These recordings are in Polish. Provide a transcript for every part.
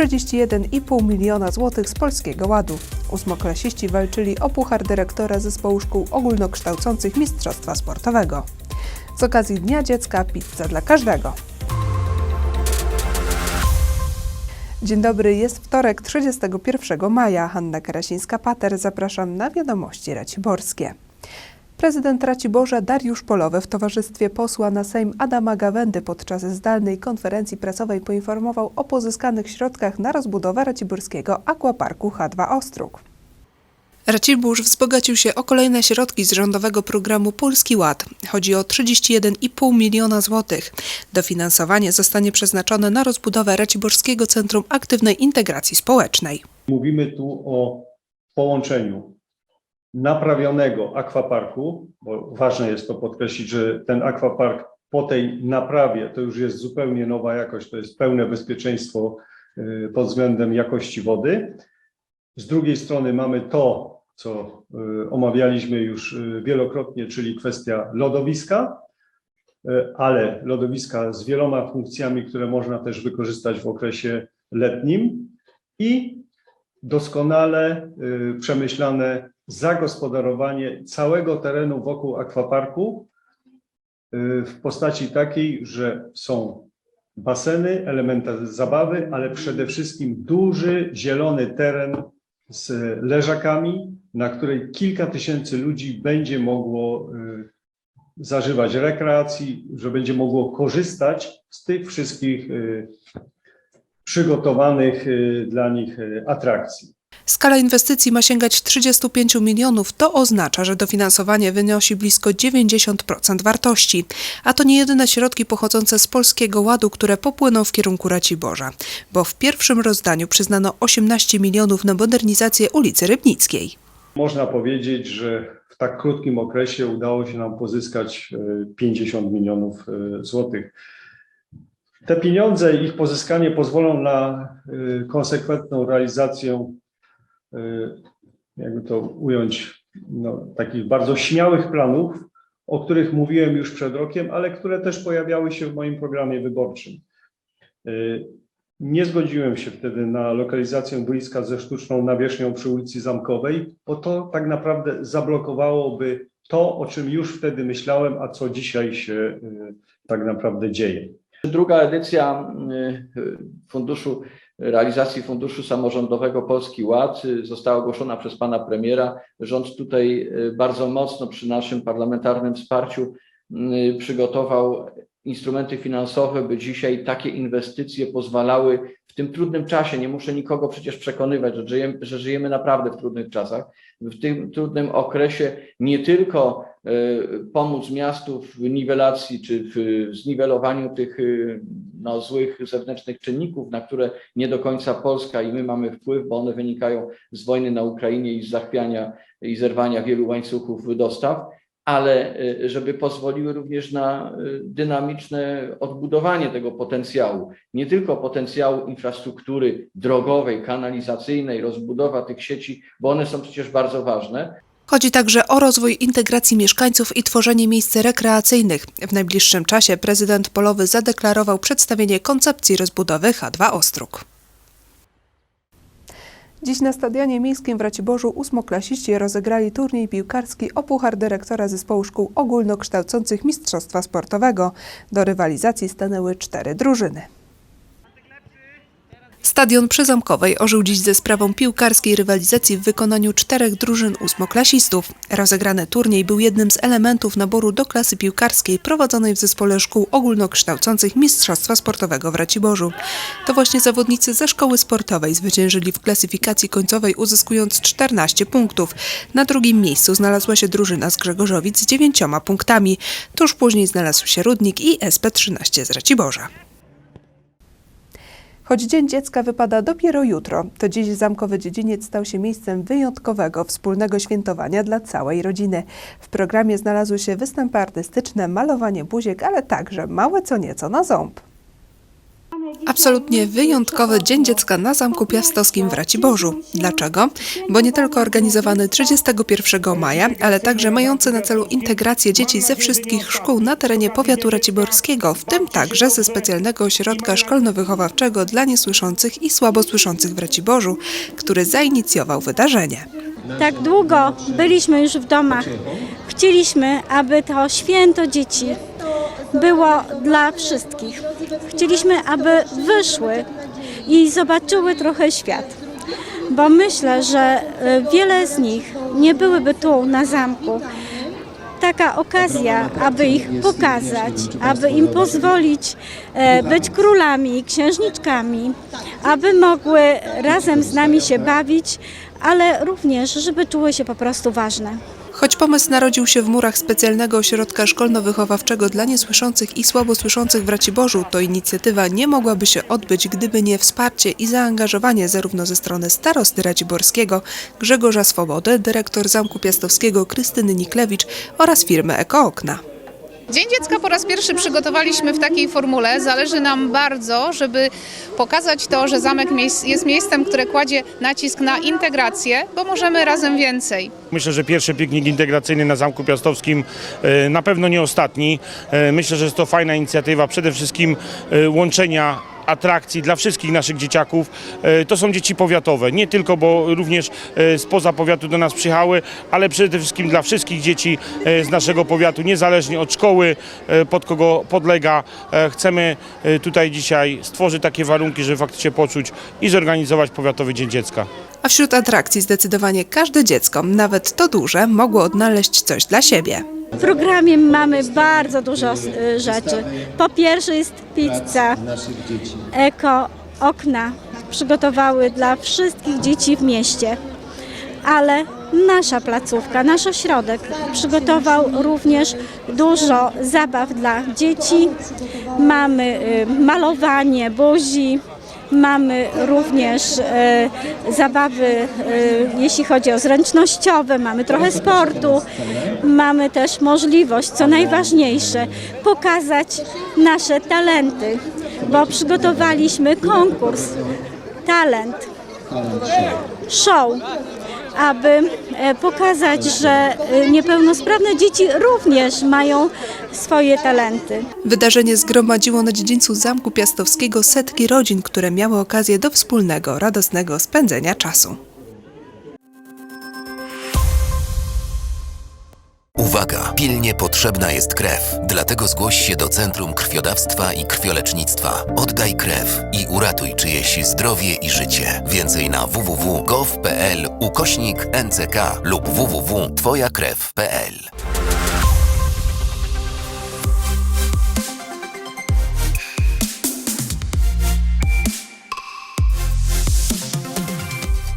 31,5 miliona złotych z Polskiego Ładu. Ósmoklasiści walczyli o puchar dyrektora zespołu szkół ogólnokształcących Mistrzostwa Sportowego. Z okazji Dnia Dziecka pizza dla każdego. Dzień dobry, jest wtorek 31 maja. Hanna Karasińska-Pater, zapraszam na wiadomości raciborskie. Prezydent Raciborza Dariusz Polowy w towarzystwie posła na Sejm Adama Gawędy podczas zdalnej konferencji prasowej poinformował o pozyskanych środkach na rozbudowę raciborskiego aquaparku H2 Ostróg. Racibórz wzbogacił się o kolejne środki z rządowego programu Polski Ład. Chodzi o 31,5 miliona złotych. Dofinansowanie zostanie przeznaczone na rozbudowę Raciborskiego Centrum Aktywnej Integracji Społecznej. Mówimy tu o połączeniu naprawionego akwaparku, bo ważne jest to podkreślić, że ten akwapark po tej naprawie to już jest zupełnie nowa jakość, to jest pełne bezpieczeństwo y, pod względem jakości wody. Z drugiej strony mamy to, co y, omawialiśmy już y, wielokrotnie, czyli kwestia lodowiska, ale lodowiska z wieloma funkcjami, które można też wykorzystać w okresie letnim i doskonale przemyślane zagospodarowanie całego terenu wokół akwaparku y, w postaci takiej, że są baseny, elementy zabawy, ale przede wszystkim duży zielony teren z leżakami, na której kilka tysięcy ludzi będzie mogło y, zażywać rekreacji, że będzie mogło korzystać z tych wszystkich y, przygotowanych dla nich atrakcji. Skala inwestycji ma sięgać 35 milionów. To oznacza, że dofinansowanie wynosi blisko 90% wartości. A to nie jedyne środki pochodzące z Polskiego Ładu, które popłyną w kierunku Raciborza, bo w pierwszym rozdaniu przyznano 18 milionów na modernizację ulicy Rybnickiej. Można powiedzieć, że w tak krótkim okresie udało się nam pozyskać y, 50 milionów y, złotych. Te pieniądze i ich pozyskanie pozwolą na y, konsekwentną realizację, jakby to ująć, no, takich bardzo śmiałych planów, o których mówiłem już przed rokiem, ale które też pojawiały się w moim programie wyborczym. Y, Nie zgodziłem się wtedy na lokalizację boiska ze sztuczną nawierzchnią przy ulicy Zamkowej, bo to tak naprawdę zablokowałoby to, o czym już wtedy myślałem, a co dzisiaj się y, tak naprawdę dzieje. Druga edycja y, Funduszu Realizacji Funduszu Samorządowego Polski Ład y, została ogłoszona przez pana premiera. Rząd tutaj y, bardzo mocno przy naszym parlamentarnym wsparciu y, przygotował instrumenty finansowe, by dzisiaj takie inwestycje pozwalały w tym trudnym czasie, nie muszę nikogo przecież przekonywać, że żyjemy, że żyjemy naprawdę w trudnych czasach, w tym trudnym okresie nie tylko pomóc miastu w niwelacji czy w zniwelowaniu tych y, no, złych zewnętrznych czynników, na które nie do końca Polska i my mamy wpływ, bo one wynikają z wojny na Ukrainie i z zachwiania i zerwania wielu łańcuchów dostaw, ale y, żeby pozwoliły również na dynamiczne odbudowanie tego potencjału. Nie tylko potencjału infrastruktury drogowej, kanalizacyjnej, rozbudowa tych sieci, bo one są przecież bardzo ważne, Chodzi także o rozwój integracji mieszkańców i tworzenie miejsc rekreacyjnych. W najbliższym czasie prezydent Polowy zadeklarował przedstawienie koncepcji rozbudowy H2 Ostróg. Dziś na Stadionie Miejskim w Raciborzu ósmoklasiści rozegrali turniej piłkarski o puchar dyrektora zespołu szkół ogólnokształcących Mistrzostwa Sportowego. Do rywalizacji stanęły cztery drużyny. Stadion przy Zamkowej ożył dziś ze sprawą piłkarskiej rywalizacji w wykonaniu czterech drużyn ósmoklasistów. Rozegrany turniej był jednym z elementów naboru do klasy piłkarskiej prowadzonej w zespole szkół ogólnokształcących Mistrzostwa Sportowego w Raciborzu. To właśnie zawodnicy ze szkoły sportowej zwyciężyli w klasyfikacji końcowej uzyskując 14 punktów. Na drugim miejscu znalazła się drużyna z Grzegorzowic z dziewięcioma punktami. Tuż później znalazł się Rudnik i SP13 z Raciborza. Choć Dzień Dziecka wypada dopiero jutro, to dziś Zamkowy Dziedziniec stał się miejscem wyjątkowego, wspólnego świętowania dla całej rodziny. W programie znalazły się występy artystyczne, malowanie buziek, ale także małe co nieco na ząb. Absolutnie wyjątkowy Dzień Dziecka na Zamku Piastowskim w Raciborzu. Dlaczego? Bo nie tylko organizowany 31 maja, ale także mający na celu integrację dzieci ze wszystkich szkół na terenie powiatu raciborskiego, w tym także ze specjalnego ośrodka szkolno-wychowawczego dla niesłyszących i słabosłyszących w Raciborzu, który zainicjował wydarzenie. Tak długo byliśmy już w domach. Chcieliśmy, aby to święto dzieci było dla wszystkich. Chcieliśmy, aby wyszły i zobaczyły trochę świat. Bo myślę, że e, wiele z nich nie byłyby tu na zamku. Taka okazja, aby ich pokazać, aby im pozwolić e, być królami, księżniczkami, aby mogły razem z nami się bawić, ale również, żeby czuły się po prostu ważne. Choć pomysł narodził się w murach specjalnego ośrodka szkolno-wychowawczego dla niesłyszących i słabosłyszących w Raciborzu, to inicjatywa nie mogłaby się odbyć, gdyby nie wsparcie i zaangażowanie zarówno ze strony starosty raciborskiego Grzegorza Swobody, dyrektor Zamku Piastowskiego Krystyny Niklewicz oraz firmy Ekookna. Dzień Dziecka po raz pierwszy przygotowaliśmy w takiej formule. Zależy nam bardzo, żeby pokazać to, że zamek jest miejscem, które kładzie nacisk na integrację, bo możemy razem więcej. Myślę, że pierwszy piknik integracyjny na Zamku Piastowskim e, na pewno nie ostatni. E, Myślę, że jest to fajna inicjatywa, przede wszystkim e, łączenia atrakcji dla wszystkich naszych dzieciaków. E, To są dzieci powiatowe, nie tylko, bo również e, spoza powiatu do nas przyjechały, ale przede wszystkim dla wszystkich dzieci e, z naszego powiatu, niezależnie od szkoły, e, pod kogo podlega. E, Chcemy e, tutaj dzisiaj stworzyć takie warunki, żeby faktycznie poczuć i zorganizować Powiatowy Dzień Dziecka. A wśród atrakcji zdecydowanie każde dziecko, nawet to duże, mogło odnaleźć coś dla siebie. W programie mamy bardzo dużo y, rzeczy. Po pierwsze jest pizza. Eko okna przygotowały dla wszystkich dzieci w mieście. Ale nasza placówka, nasz ośrodek przygotował również dużo zabaw dla dzieci. Mamy y, malowanie buzi, Mamy również e, zabawy, e, jeśli chodzi o zręcznościowe, mamy trochę sportu, mamy też możliwość, co najważniejsze, pokazać nasze talenty, bo przygotowaliśmy konkurs Talent Show, aby e, pokazać, że e, niepełnosprawne dzieci również mają swoje talenty. Wydarzenie zgromadziło na dziedzińcu Zamku Piastowskiego setki rodzin, które miały okazję do wspólnego, radosnego spędzenia czasu. Uwaga! Pilnie potrzebna jest krew. Dlatego zgłoś się do Centrum Krwiodawstwa i Krwiolecznictwa. Oddaj krew i uratuj czyjeś zdrowie i życie. Więcej na www.gov.pl ukośnik NCK lub www.twojakrew.pl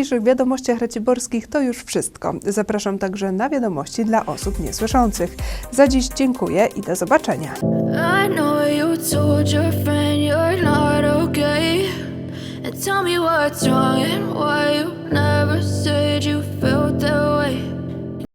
Dzisiejszych wiadomościach raciborskich to już wszystko. Zapraszam także na wiadomości dla osób niesłyszących. Za dziś dziękuję i do zobaczenia. Tell me what's wrong and why you never said you felt that